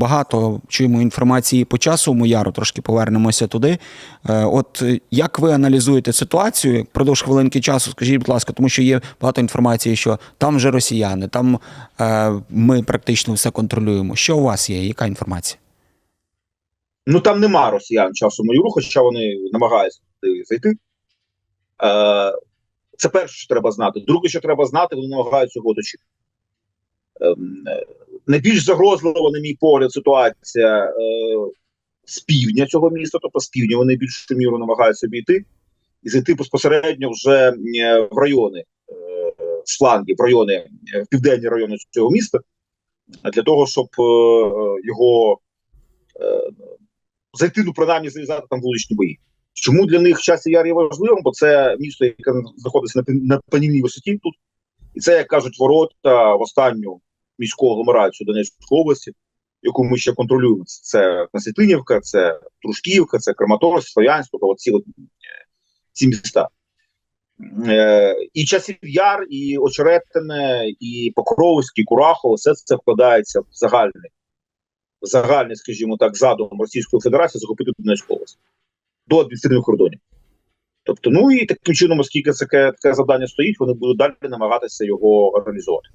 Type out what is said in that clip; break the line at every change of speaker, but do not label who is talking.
Багато чуємо інформації по часу яру, трошки повернемося туди. Е, От е, як ви аналізуєте ситуацію? Продовж хвилинки часу, скажіть, будь ласка, тому що є багато інформації, що там вже росіяни, там е, ми практично все контролюємо. Що у вас є? Яка інформація?
Ну там нема росіян часу майору, хоча вони намагаються туди зайти. Це перше, що треба знати. Друге, що треба знати, вони намагаються його оточити. Найбільш загрозлива, на мій погляд, ситуація е, з півдня цього міста, тобто з півдня вони більшу міру намагаються обійти і зайти безпосередньо вже е, в райони е, з флангів, в райони, в південні райони цього міста, для того, щоб е, е, його е, зайти, ну принаймні зав'язати там вуличні бої. Чому для них часів яр є важливим? Бо це місто, яке знаходиться на, на панівній висоті тут, і це, як кажуть, ворота в останню міську агломерацію Донецької області, яку ми ще контролюємо. Це Константинівка, це Трушківка, це Краматорськ, Слов'янськ, тобто ці, е, ці міста. Е, і часів яр, і Очеретине, і Покровський, і Курахово, все це вкладається в загальний в загальний, скажімо так, задум Російської Федерації захопити Донецьку область до адміністративних кордонів. Тобто, ну і таким чином, оскільки це таке, таке завдання стоїть, вони будуть далі намагатися його реалізувати.